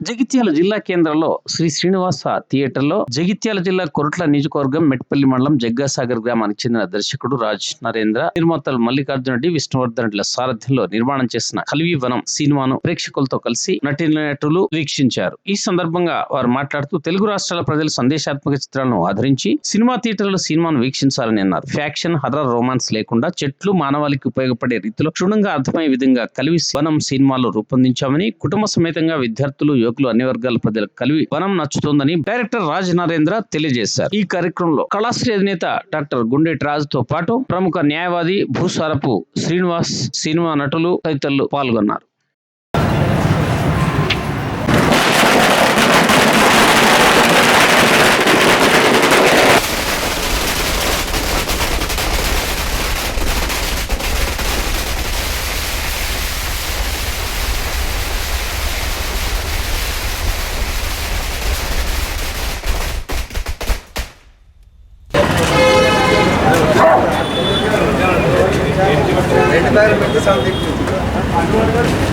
జగిత్యాల జిల్లా కేంద్రంలో శ్రీ శ్రీనివాస థియేటర్లో జగిత్యాల జిల్లా కొరట్ల నియోజకవర్గం మెట్పల్లి మండలం జగ్గాసాగర్ గ్రామానికి చెందిన దర్శకుడు రాజ్ నరేంద్ర నిర్మాతలు మల్లికార్జున రెడ్డి విష్ణువర్ధన్ రెడ్డిల సారథ్యంలో నిర్మాణం చేసిన కల్వి వనం సినిమాను ప్రేక్షకులతో కలిసి నటులు వీక్షించారు. ఈ సందర్భంగా వారు మాట్లాడుతూ తెలుగు రాష్ట్రాల ప్రజలు సందేశాత్మక చిత్రాలను ఆదరించి సినిమా థియేటర్లో సినిమాను వీక్షించాలని అన్నారు. ఫ్యాక్షన్ హర్రర్ రొమాన్స్ లేకుండా చెట్లు మానవాళికి ఉపయోగపడే రీతిలో క్షుణ్ణంగా అర్థమయ్యే విధంగా కలివి వనం సినిమాలో రూపొందించామని కుటుంబ సమేతంగా విద్యార్థులు యువకులు అన్ని వర్గాల ప్రజలకు కలివి వనం నచ్చుతోందని డైరెక్టర్ రాజ్ నరేంద్ర తెలియజేశారు. ఈ కార్యక్రమంలో కళాశ్రీ అధినేత డాక్టర్ గుండెటి రాజ్తో పాటు ప్రముఖ న్యాయవాది భూసారపు శ్రీనివాస్ సినిమా నటులు తదితరులు పాల్గొన్నారు. एनवायरमेंट के साथ देखते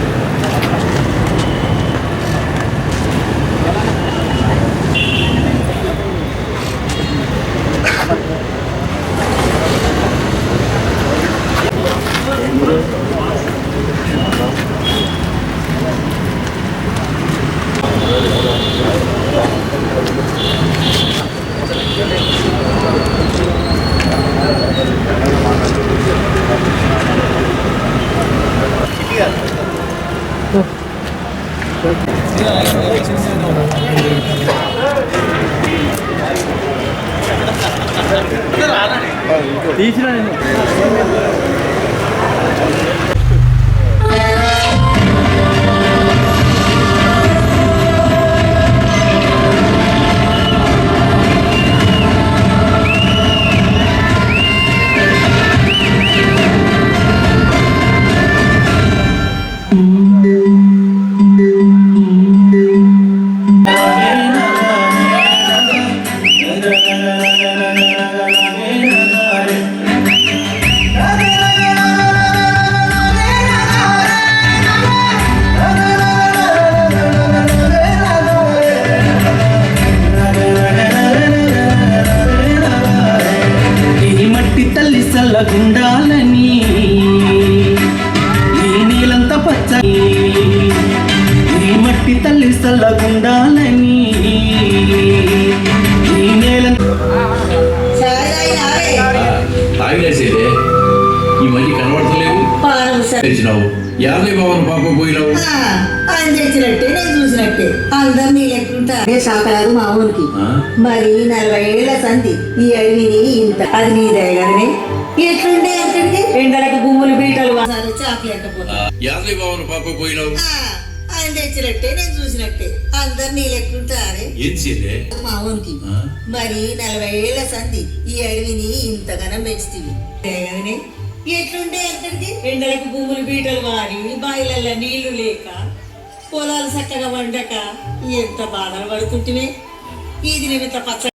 아, 내일 지나는 మట్టి తల్లి సల్లగుండాలని ఈ నీలంత పచ్చని ఈ మట్టి తల్లి సల్లగుండాలని ఈ నేల తాగిలేసేదే. ఈ మధ్య కనబడతలేవు. తెచ్చినావు. యాదయ్య బాబుని పాప పోయినావు. చూసినట్టే అందరినీ లెక్కుంటా అదే సాకరాదు మా ఊరికి? మరి నలభై ఏళ్ళ సంధి ఈ అడవిని ఇంత. అది నీ దయగలనే ఎట్లుండే అక్కడికి ఎండలకు గుమ్ములు బీటలు యాదయ్య బాబుని పాప పోయినావు? ఆయన తెచ్చినట్టే నేను చూసినట్టే. అందరినీ లెక్కుంటారే ఏం చేదే మా ఊరికి? మరి నలభై ఏళ్ళ సంధి ఈ అడవిని ఇంతగానం పెంచుతీవి ఎట్లుండే అక్కడికి ఎండలకు గుమ్ములు బీటలు వారి బాయిలల్లో నీళ్ళు లేక పొలాలు చక్కగా వండక ఎంత బాధలు పడుతుంటే ఇది నిమిత్త పచ్చ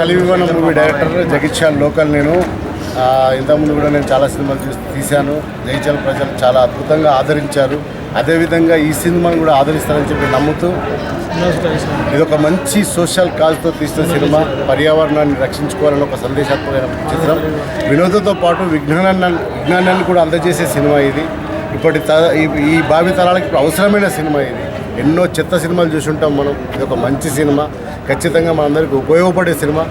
కలివివన మూవీ డైరెక్టర్ జగిత్యాల్ లోకల్ నేను. ఇంతకుముందు కూడా నేను చాలా సినిమాలు చూసి తీశాను. జగిత్యాల ప్రజలు చాలా అద్భుతంగా ఆదరించారు. అదేవిధంగా ఈ సినిమాను కూడా ఆదరిస్తారని చెప్పి నమ్ముతూ ఇది ఒక మంచి సోషల్ కాజ్తో తీసిన సినిమా. పర్యావరణాన్ని రక్షించుకోవాలని ఒక సందేశాత్మకమైన చిత్రం. వినోదంతో పాటు విజ్ఞానాన్ని విజ్ఞానాన్ని కూడా అందజేసే సినిమా ఇది. ఇప్పటి త ఈ- ఈ భావి తరాలకి ఇప్పుడు అవసరమైన సినిమా ఇది. ఎన్నో చెత్త సినిమాలు చూసుంటాం మనం. ఇది ఒక మంచి సినిమా. ఖచ్చితంగా మనందరికీ ఉపయోగపడే సినిమా.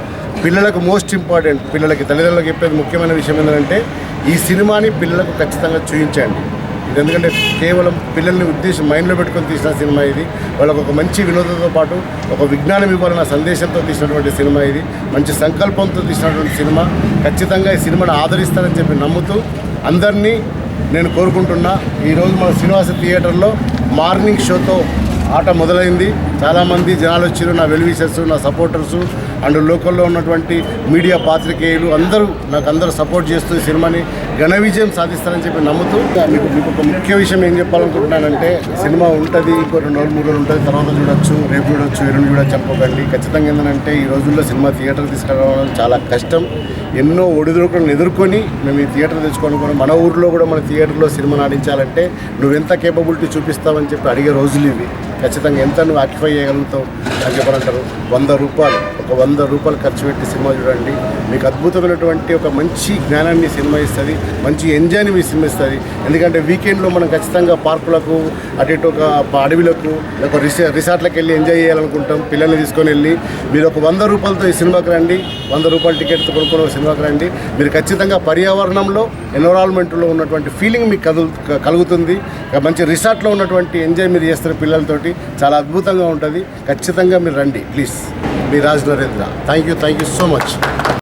పిల్లలకు మోస్ట్ ఇంపార్టెంట్. పిల్లలకి తల్లిదండ్రులకు చెప్పేది ముఖ్యమైన విషయం ఏంటంటే ఈ సినిమాని పిల్లలకు ఖచ్చితంగా చూపించండి ఇది ఎందుకంటే కేవలం పిల్లల్ని ఉద్దేశం మైండ్లో పెట్టుకొని తీసిన సినిమా ఇది. వాళ్ళకు ఒక మంచి వినోదంతో పాటు ఒక విజ్ఞానం ఇవ్వాలన్న సందేశంతో తీసినటువంటి సినిమా ఇది. మంచి సంకల్పంతో తీసినటువంటి సినిమా. ఖచ్చితంగా ఈ సినిమాను ఆదరిస్తారని చెప్పి నమ్ముతూ అందరినీ నేను కోరుకుంటున్నా ఈరోజు మన శ్రీనివాస థియేటర్లో మార్నింగ్ షోతో ఆట మొదలైంది. చాలామంది జనాలు వచ్చారు నా వెల్విషర్స్ నా సపోర్టర్స్ అండ్ లోకల్లో ఉన్నటువంటి మీడియా పాత్రికేయులు అందరూ నాకు అందరూ సపోర్ట్ చేస్తూ ఈ సినిమాని ఘన విజయం సాధిస్తారని చెప్పి నమ్ముతూ మీకు మీకు ఒక ముఖ్య విషయం ఏం చెప్పాలనుకుంటున్నానంటే సినిమా ఉంటుంది ఇంకో రెండు రోజులు మూడు రోజులు ఉంటుంది తర్వాత చూడొచ్చు రేపు చూడొచ్చు ఎరుండి కూడా చెప్పకండి ఖచ్చితంగా ఏంటంటే ఈ రోజుల్లో సినిమా థియేటర్ తీసుకురావడం చాలా కష్టం. ఎన్నో ఒడిదుడుకులను ఎదుర్కొని మేము ఈ థియేటర్ తెచ్చుకొని మన ఊర్లో కూడా మన థియేటర్లో సినిమా నటించాలంటే నువ్వెంత కేపబిలిటీ చూపిస్తావని చెప్పి అడిగే రోజులు ఇవి. ఖచ్చితంగా ఎంత నువ్వు ఆక్టిఫై చేయగలుగుతావు అని చెప్పాలంటారు వంద రూపాయలు. ఒక వంద రూపాయలు ఖర్చు పెట్టి సినిమా చూడండి. మీకు అద్భుతమైనటువంటి ఒక మంచి జ్ఞానాన్ని సినిమా ఇస్తుంది. మంచి ఎంజాయ్ని మీ సినిమా ఇస్తుంది. ఎందుకంటే వీకెండ్లో మనం ఖచ్చితంగా పార్కులకు అటు ఇటు ఒక అడవిలకు ఒక రిసార్ట్ రిసార్ట్లకు వెళ్ళి ఎంజాయ్ చేయాలనుకుంటాం. పిల్లల్ని తీసుకొని వెళ్ళి మీరు ఒక వంద రూపాయలతో ఈ సినిమాకి రండి. వంద రూపాయల టికెట్ కొనుక్కొని ఒక సినిమాకి రండి. మీరు ఖచ్చితంగా పర్యావరణంలో ఎన్విరాన్మెంట్లో ఉన్నటువంటి ఫీలింగ్ మీకు కదులు కలుగుతుంది. మంచి రిసార్ట్లో ఉన్నటువంటి ఎంజాయ్ మీరు చేస్తారు పిల్లలతోటి చాలా అద్భుతంగా ఉంటుంది. ఖచ్చితంగా మీరు రండి please. Me Raj Narendra. Thank you thank you so much